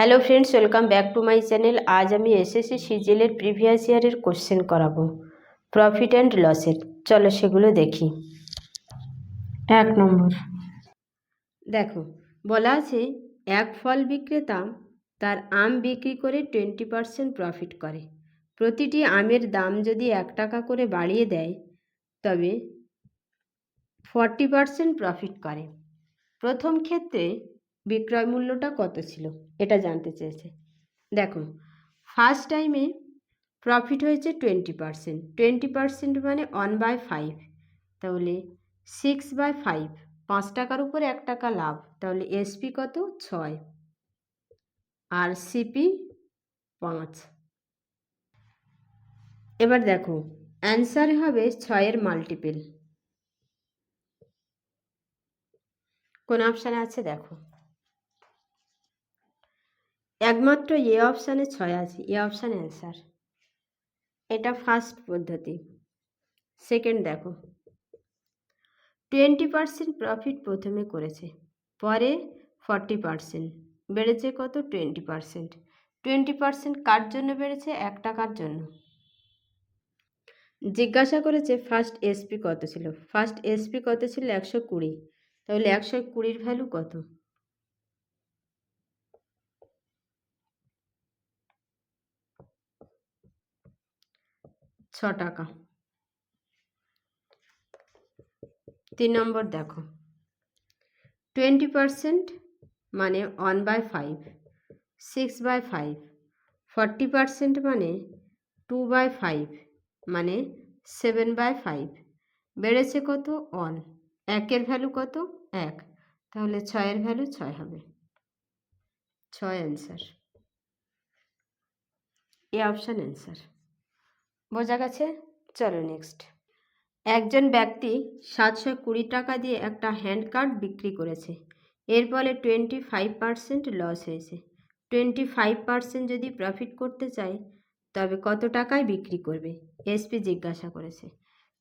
Hello friends welcome back to my channel আজ আমি SSC সিজিএলের প্রিভিয়াস ইয়ারের কোশ্চেন করাবো। প্রফিট অ্যান্ড লসের চলো সেগুলো দেখি। এক নম্বর। দেখো, বলা আছে এক ফল বিক্রেতা তার আম বিক্রি করে টোয়েন্টি পারসেন্ট প্রফিট করে। প্রতিটি আমের দাম যদি এক টাকা করে বাড়িয়ে দেয়, তবে ফর্টি পারসেন্ট প্রফিট করে। প্রথম ক্ষেত্রে বিক্রয় মূল্যটা কত ছিল? এটা জানতে চেয়েছে। দেখো ফার্স্ট টাইমে প্রফিট হয়েছে টোয়েন্টি পারসেন্ট টোয়েন্টি পারসেন্ট মানে ওয়ান বাই ফাইভ তাহলে সিক্স বাই ফাইভ পাঁচ টাকার উপরে এক টাকা লাভ। তাহলে এসপি কত? ছয়। আর সিপি পাঁচ। এবার দেখো অ্যান্সার হবে ছয়ের মাল্টিপেল কোন অপশানে আছে? দেখো। একমাত্র এ অপশানে ছয় আছে, এ অপশান অ্যান্সার। এটা ফার্স্ট পদ্ধতি। সেকেন্ড দেখো। টোয়েন্টি পারসেন্ট প্রফিট প্রথমে করেছে, পরে ফর্টি পারসেন্ট বেড়েছে কত? টোয়েন্টি পারসেন্ট টোয়েন্টি পারসেন্ট কার জন্য বেড়েছে? এক টাকার জন্য? জিজ্ঞাসা করেছে ফার্স্ট এসপি কত ছিল? ফার্স্ট এসপি কত ছিল? একশো কুড়ি। তাহলে একশো কুড়ির ভ্যালু কত? ছ টাকা। তিন নম্বর দেখো। টোয়েন্টি পারসেন্ট মানে one by five, six by five, forty percent মানে টু বাই ফাইভ মানে সেভেন বাই ফাইভ। বেড়েছে কত? ওয়ান। একের ভ্যালু কত? এক। তাহলে ছয়ের ভ্যালু ছয় হবে। ছয় অ্যান্সার। এ অপশান অ্যান্সার। বোঝা গেছে? চলো নেক্সট একজন ব্যক্তি সাতশো কুড়ি টাকা দিয়ে একটা হ্যান্ড কার্ড বিক্রি করেছে। এর ফলে টোয়েন্টি ফাইভ পারসেন্ট লস হয়েছে। টোয়েন্টি ফাইভ পারসেন্ট যদি প্রফিট করতে চায়, তবে কত টাকায় বিক্রি করবে? এসপি জিজ্ঞাসা করেছে।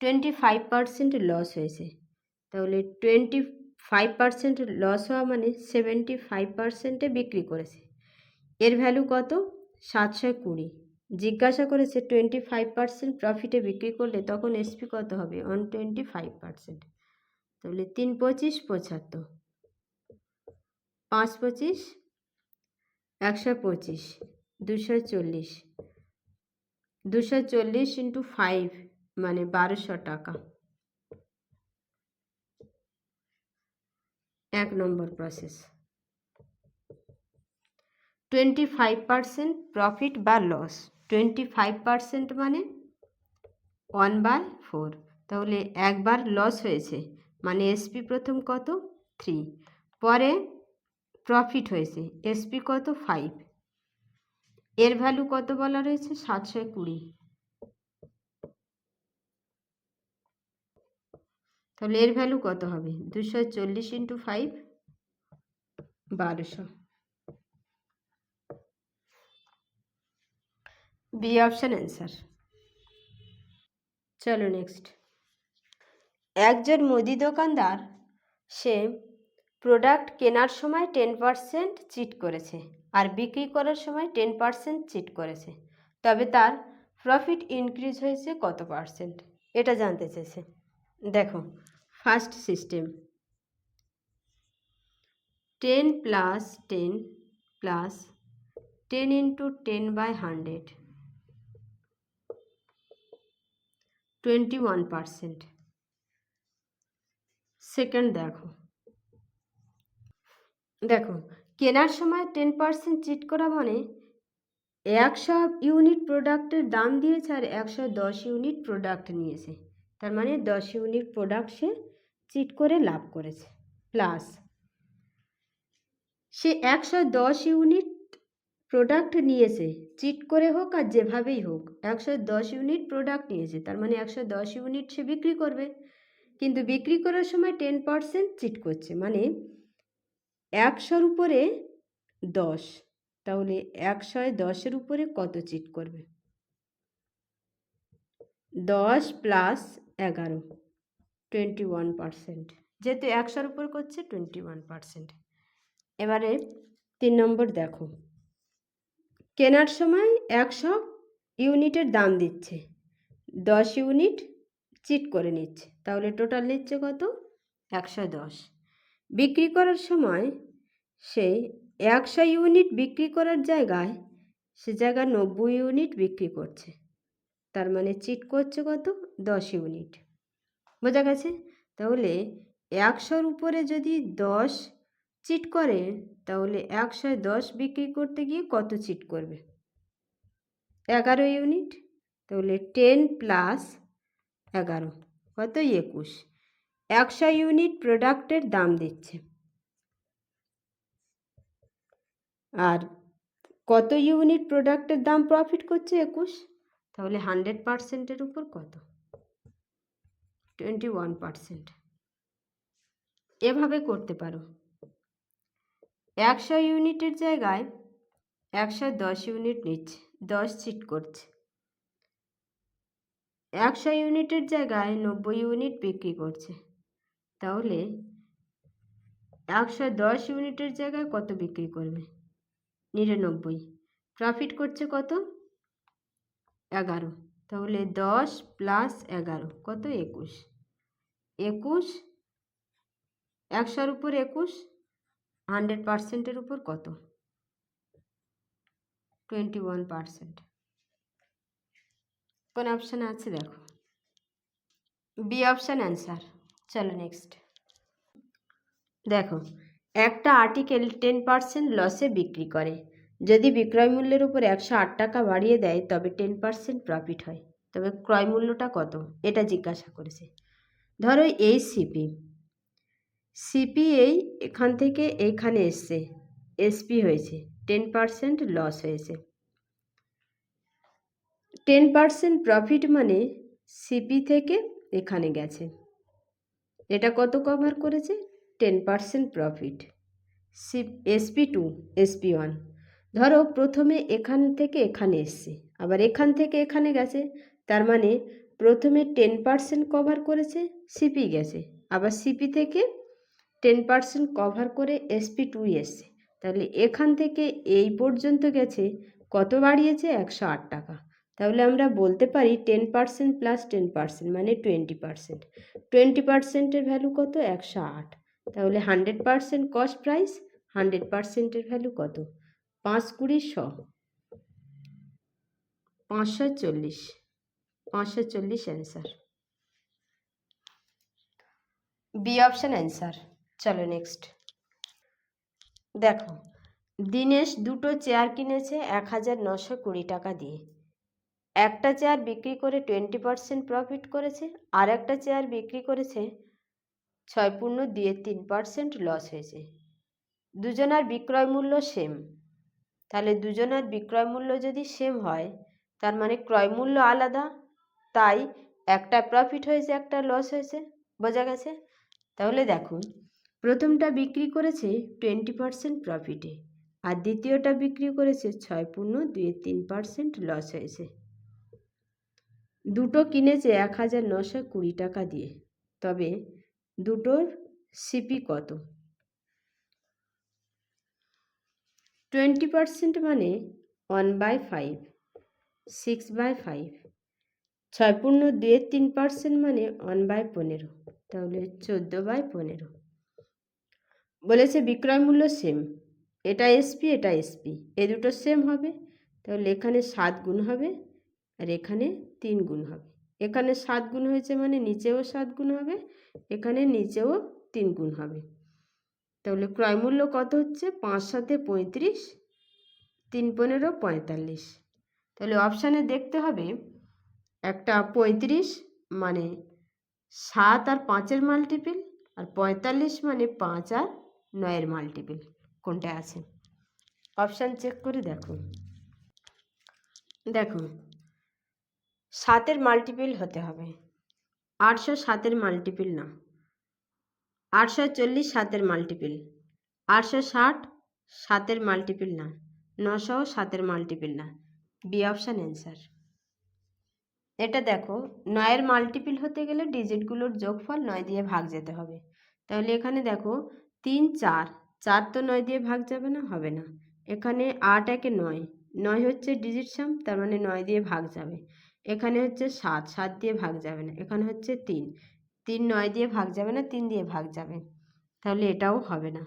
টোয়েন্টি ফাইভ পারসেন্ট লস হয়েছে। তাহলে টোয়েন্টি ফাইভ পারসেন্ট লস হওয়া মানে সেভেন্টি ফাইভ পারসেন্টে বিক্রি করেছে। এর ভ্যালু কত? সাতশো কুড়ি। জিজ্ঞাসা করেছে টোয়েন্টি ফাইভ পার্সেন্ট প্রফিটে বিক্রি করলে তখন এসপি কত হবে? ওয়ান টোয়েন্টি ফাইভ পার্সেন্ট তাহলে তিন পঁচিশ, পঁচাত্তর। পাঁচ পঁচিশ, একশো পঁচিশ, দুশো চল্লিশ। দুশো চল্লিশ ইন্টু ফাইভ মানে বারোশো টাকা। এক নম্বর process twenty five percent profit বা লস টোয়েন্টি ফাইভ পার্সেন্ট মানে ওয়ান বাই ফোর তাহলে একবার লস হয়েছে মানে এসপি প্রথম কত? থ্রি পরে প্রফিট হয়েছে এসপি কত? ফাইভ এর ভ্যালু কত বলা রয়েছে? সাতশো কুড়ি। তাহলে এর ভ্যালু কত হবে? দুশো চল্লিশ ইন্টু ফাইভ বারোশো। B option answer. চলো নেক্সট। একজন মুদি দোকানদার, সে প্রোডাক্ট কেনার সময় টেন পারসেন্ট চিট করেছে আর বিক্রি করার সময় টেন পারসেন্ট চিট করেছে। তবে তার প্রফিট ইনক্রিজ হয়েছে কত পারসেন্ট? এটা জানতে চেয়েছে। দেখো, first system. Ten plus ten plus ten into ten by hundred. Twenty one percent second দেখো। দেখো, কেনার সময় টেন পারসেন্ট চিট করা মানে একশো ইউনিট প্রোডাক্টের দাম দিয়েছে আর একশো দশ ইউনিট প্রোডাক্ট নিয়েছে। তার মানে দশ ইউনিট প্রোডাক্ট সে চিট করে লাভ করেছে। প্লাস সে একশো দশ ইউনিট প্রোডাক্ট নিয়েছে চিট করে হোক আর যেভাবেই হোক, একশো দশ ইউনিট প্রোডাক্ট নিয়েছে, তার মানে একশো দশ ইউনিট সে বিক্রি করবে। কিন্তু বিক্রি করার সময় টেন পারসেন্ট চিট করছে মানে একশোর উপরে দশ, তাহলে একশোয় দশের উপরে কত চিট করবে? দশ প্লাস এগারো টোয়েন্টি ওয়ান পারসেন্ট যেহেতু একশোর উপর করছে টোয়েন্টি ওয়ান পারসেন্ট এবারে তিন নম্বর দেখো। কেনার সময় একশো ইউনিটের দাম দিচ্ছে। দশ ইউনিট চিট করে নিচ্ছে। তাহলে টোটাল নিচ্ছে কত? একশো দশ। বিক্রি করার সময় সে একশো ইউনিট বিক্রি করার জায়গায় সে জায়গায় নব্বই ইউনিট বিক্রি করছে। তার মানে চিট করছে কত? দশ ইউনিট। বোঝা গেছে? তাহলে একশোর উপরে যদি দশ চিট করে তাহলে একশোয় দশ বিক্রি করতে গিয়ে কত চিট করবে? এগারো ইউনিট তাহলে টেন প্লাস এগারো, কত? একুশ। একশো ইউনিট প্রোডাক্টের দাম দিচ্ছে। আর কত ইউনিট প্রোডাক্টের দাম প্রফিট করছে একুশ? তাহলে হান্ড্রেড পার্সেন্টের উপর কত? টোয়েন্টি ওয়ান পার্সেন্ট এভাবে করতে পারো। একশো ইউনিটের জায়গায় একশো দশ ইউনিট নিচ্ছে, দশ সিট করছে। একশো ইউনিটের জায়গায় নব্বই ইউনিট বিক্রি করছে। তাহলে একশো দশ ইউনিটের জায়গায় কত বিক্রি করবে? নিরানব্বই। প্রফিট করছে কত? এগারো। তাহলে দশ প্লাস এগারো, কত? একুশ। একুশ? একশোর উপর একুশ? হান্ড্রেড পার্সেন্টের উপর কত? Twenty one percent. কোন অপশান আছে দেখো? বি অপশান অ্যান্সার চলো নেক্সট দেখো, একটা আর্টিকেল টেন পার্সেন্ট লসে বিক্রি করে। যদি বিক্রয় মূল্যের উপর একশো আট টাকা বাড়িয়ে দেয়, তবে টেন পার্সেন্ট প্রফিট হয়। তবে ক্রয় মূল্যটা কত? এটা জিজ্ঞাসা করেছে। ধরো এই সিপি সিপি এই এখান থেকে এইখানে এসছে। এসপি হয়েছে। টেন পার্সেন্ট লস হয়েছে। টেন পার্সেন্ট প্রফিট মানে সিপি থেকে এখানে গেছে। এটা কত কভার করেছে? Ten percent profit. C, SP two, SP one. ধরো প্রথমে এখান থেকে এখানে এসছে। আবার এখান থেকে এখানে গেছে। তার মানে প্রথমে টেন পার্সেন্ট কভার করেছে, সিপি গেছে। আবার সিপি থেকে টেন পার্সেন্ট কভার করে এসপি টু এসছে। তাহলে এখান থেকে এই পর্যন্ত গেছে, কত বাড়িয়েছে? একশো আট টাকা। তাহলে আমরা বলতে পারি ten percent plus ten percent মানে টোয়েন্টি পার্সেন্ট টোয়েন্টি পার্সেন্টের ভ্যালু কত? একশো আট। তাহলে hundred percent cost price hundred পার্সেন্টের ভ্যালু কত? পাঁচ কুড়ি শ। পাঁচশো চল্লিশ। পাঁচশো চল্লিশ অ্যান্সার বি অপশান অ্যান্সার চলো নেক্সট দেখো, দিনেশ দুটো চেয়ার কিনেছে এক হাজার নশো কুড়ি টাকা দিয়ে। একটা চেয়ার বিক্রি করে টোয়েন্টি পার্সেন্ট প্রফিট করেছে, আর একটা চেয়ার বিক্রি করেছে ছয় পূর্ণ দিয়ে তিন পার্সেন্ট লস হয়েছে। দুজনার বিক্রয় মূল্য সেম তাহলে দুজনার বিক্রয় মূল্য যদি সেম হয়, তার মানে ক্রয় মূল্য আলাদা, তাই একটা প্রফিট হয়েছে, একটা লস হয়েছে, বোঝা গেছে? তাহলে দেখুন প্রথমটা বিক্রি করেছে টোয়েন্টি পার্সেন্ট প্রফিটে আর দ্বিতীয়টা বিক্রি করেছে ছয় পূর্ণ দুই তিন পার্সেন্ট লস হয়েছে। দুটো কিনেছে এক হাজার নশো কুড়ি টাকা দিয়ে। তবে দুটোর সিপি কত? টোয়েন্টি পার্সেন্ট মানে one by five, six by five, ছয় পূর্ণ দুয়ের তিন পার্সেন্ট মানে ওয়ান বাই পনেরো, তাহলে চোদ্দ বাই পনেরো। বলেছে বিক্রয় মূল্য সেম এটা এসপি এটা এসপি এ দুটো সেম হবে। তাহলে এখানে সাত গুণ হবে আর এখানে তিন গুণ হবে। এখানে সাত গুণ হয়েছে মানে নিচেও সাত গুণ হবে, এখানে নিচেও তিন গুণ হবে। তাহলে ক্রয় মূল্য কত হচ্ছে? পাঁচ সাথে পঁয়ত্রিশ, তিন পনেরো, পঁয়তাল্লিশ। তাহলে অপশানে দেখতে হবে একটা পঁয়ত্রিশ মানে সাত আর পাঁচের মাল্টিপিল আর পঁয়তাল্লিশ মানে পাঁচ আর নয়ের মাল্টিপিল কোনটা আছে? অপশান চেক করে দেখো। দেখো, সাতের মাল্টিপিল হতে হবে। আটশো সাতের মাল্টিপিল না। আটশো চল্লিশ সাতের মাল্টিপিল আটশো ষাট সাতের মাল্টিপিল না। নশো সাতের মাল্টিপিল না। বি অপশান অ্যান্সার এটা দেখো, নয়ের মাল্টিপিল হতে গেলে ডিজিটগুলোর যোগফল নয় দিয়ে ভাগ যেতে হবে। তাহলে এখানে দেখো তিন, চার। চার তো নয় দিয়ে ভাগ যাবে না? হবে না। এখানে আট একে নয়। নয় হচ্ছে ডিজিট সাম তার মানে নয় দিয়ে ভাগ যাবে। এখানে হচ্ছে সাত। সাত দিয়ে ভাগ যাবে না। এখানে হচ্ছে তিন। তিন নয় দিয়ে ভাগ যাবে না, তিন দিয়ে ভাগ যাবে। তাহলে এটাও হবে না।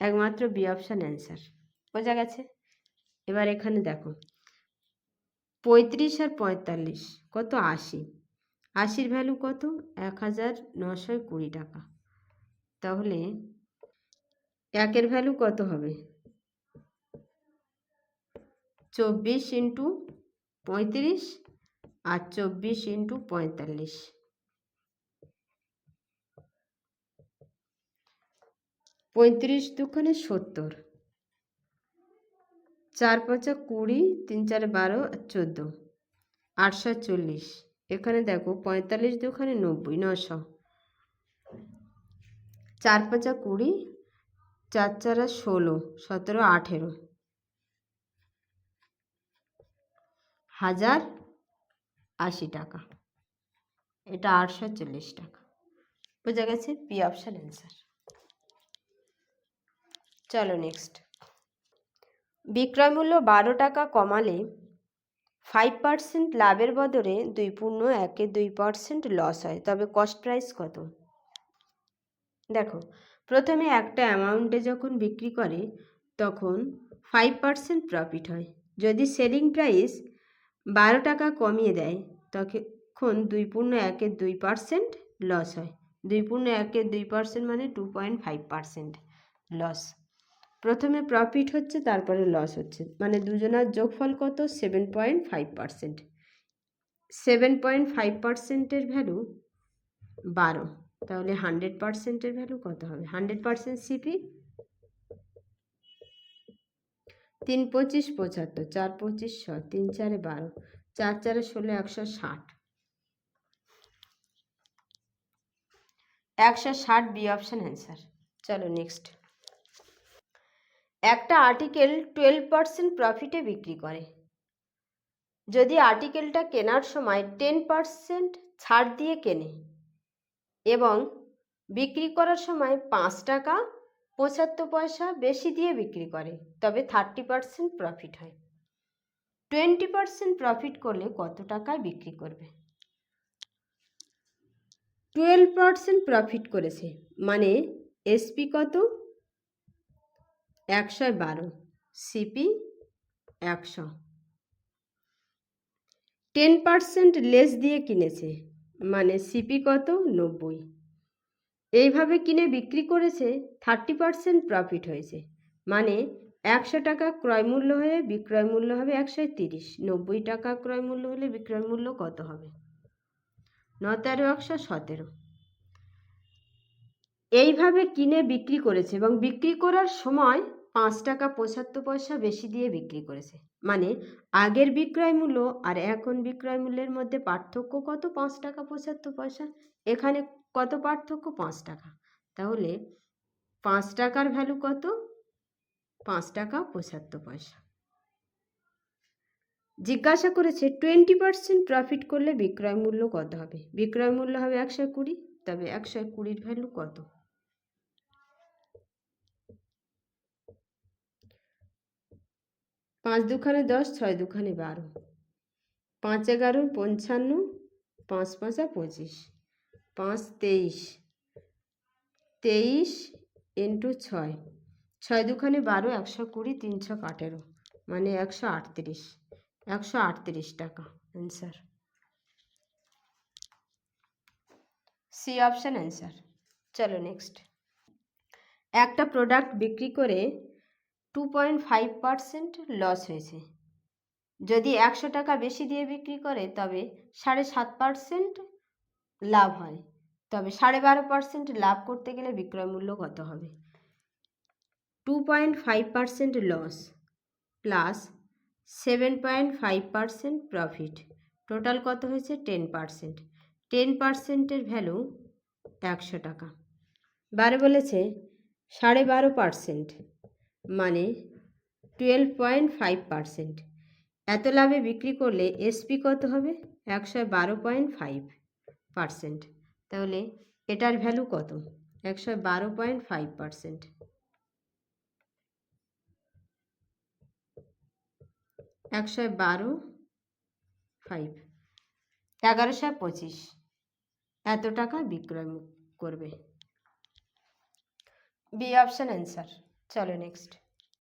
একমাত্র বি অপশান অ্যান্সার বোঝা গেছে? এবার এখানে দেখো। পঁয়ত্রিশ আর পঁয়তাল্লিশ, কত? আশি। আশির ভ্যালু কত? এক হাজার নশো কুড়ি টাকা। তাহলে একের ভ্যালু কত হবে? চব্বিশ ইন্টু পঁয়ত্রিশ আর চব্বিশ ইন্টু পঁয়তাল্লিশ। পঁয়ত্রিশ দুখানে সত্তর। চার পাঁচা কুড়ি, তিন চার বারো আর চোদ্দ। আটশো চল্লিশ। এখানে দেখো পঁয়তাল্লিশ দুখানে নব্বই, নশো। চার পাঁচা কুড়ি চার চারা ষোলো, সতেরো, আঠেরো। হাজার আশি টাকা। এটা আটশো চল্লিশ টাকা। বোঝা গেছে? P option answer. চলো নেক্সট। বিক্রয় মূল্য বারো টাকা কমালে ফাইভ পার্সেন্ট লাভের বদলে দুই পূর্ণ একে দুই পার্সেন্ট লস হয়। তবে কস্ট প্রাইস কত? দেখো, প্রথমে একটা অ্যামাউন্টে যখন বিক্রি করে, তখন ফাইভ পার্সেন্ট প্রফিট হয়। যদি সেলিং প্রাইস বারো টাকা কমিয়ে দেয়, তখন দুই পূর্ণ একের দুই পার্সেন্ট লস হয়। দুই পূর্ণ একের দুই পার্সেন্ট মানে two point five percent loss প্রথমে প্রফিট হচ্ছে, তারপরে লস হচ্ছে। মানে দুজনার যোগফল কত? Seven point five percent seven point five পার্সেন্টের ভ্যালু বারো। তাহলে হান্ড্রেড পার্সেন্টের ভ্যালু কত হবে? হান্ড্রেড পার্সেন্ট সিপি তিন পঁচিশ পঁচাত্তর, চার পঁচিশ ছ তিন চারে বারো, চার চারে ষোলো, একশো ষাট। একশো ষাট বি অপশান অ্যান্সার চলো নেক্সট একটা আর্টিকেল টুয়েলভ পার্সেন্ট প্রফিটে বিক্রি করে। যদি আর্টিকেলটা কেনার সময় টেন পার্সেন্ট ছাড় দিয়ে কেনে এবং বিক্রি করার সময় পাঁচ টাকা পঁচাত্তর পয়সা বেশি দিয়ে বিক্রি করে, তবে থার্টি পার্সেন্ট প্রফিট হয়। টোয়েন্টি পার্সেন্ট প্রফিট করলে কত টাকায় বিক্রি করবে? টুয়েলভ পার্সেন্ট প্রফিট করেছে মানে এসপি কত? একশো বারো সিপি একশো। টেন পার্সেন্ট লেস দিয়ে কিনেছে মানে সিপি কত? নব্বই। এইভাবে কিনে বিক্রি করেছে থার্টি পার্সেন্ট প্রফিট হয়েছে। মানে একশো টাকা ক্রয় মূল্য হয়ে বিক্রয় মূল্য হবে একশো তিরিশ। নব্বই টাকা ক্রয় মূল্য হলে বিক্রয় মূল্য কত হবে? ন তেরো একশো সতেরো। এইভাবে কিনে বিক্রি করেছে এবং বিক্রি করার সময় পাঁচ টাকা পঁচাত্তর পয়সা বেশি দিয়ে বিক্রি করেছে। মানে আগের বিক্রয় মূল্য আর এখন বিক্রয় মূল্যের মধ্যে পার্থক্য কত? পাঁচ টাকা পঁচাত্তর পয়সা। এখানে কত পার্থক্য? পাঁচ টাকা। তাহলে পাঁচ টাকার ভ্যালু কত? পাঁচ টাকা পঁচাত্তর পয়সা। জিজ্ঞাসা করেছে টোয়েন্টি পার্সেন্ট প্রফিট করলে বিক্রয় মূল্য কত হবে? বিক্রয় মূল্য হবে একশো কুড়ি, তবে একশো কুড়ির ভ্যালু কত? পাঁচ দুখানে দশ, ছয় দুখানে বারো। পাঁচ এগারো, পঞ্চান্ন, পাঁচ পাঁচা পঁচিশ। পাঁচ তেইশ তেইশ ইন্টু ছয়। ছয় দুখানে বারো, একশো কুড়ি, তিনশো আঠেরো। মানে একশো আটত্রিশ। একশো আটত্রিশ টাকা। অ্যান্সার সি অপশান অ্যান্সার চলো নেক্সট একটা প্রোডাক্ট বিক্রি করে two point five percent loss হয়েছে। যদি একশো টাকা বেশি দিয়ে বিক্রি করে, তবে সাড়ে সাত পারসেন্ট লাভ হয়। তবে সাড়ে বারো পার্সেন্ট লাভ করতে গেলে বিক্রয় মূল্য কত হবে? Two point five percent loss plus seven point five percent profit total কত হয়েছে? টেন পার্সেন্ট টেন পার্সেন্টের ভ্যালু একশো টাকা। বারে বলেছে, সাড়ে বারো পার্সেন্ট মানে টুয়েলভ পয়েন্ট ফাইভ পার্সেন্ট এত লাভে বিক্রি করলে এসপি কত হবে? একশো বারো পয়েন্ট ফাইভ পার্সেন্ট তাহলে এটার ভ্যালু কত? একশো বারো পয়েন্ট ফাইভ পার্সেন্ট একশো বারো ফাইভ এগারোশো পঁচিশ। এত টাকা বিক্রয় করবে। বি অপশান অ্যান্সার চলো নেক্সট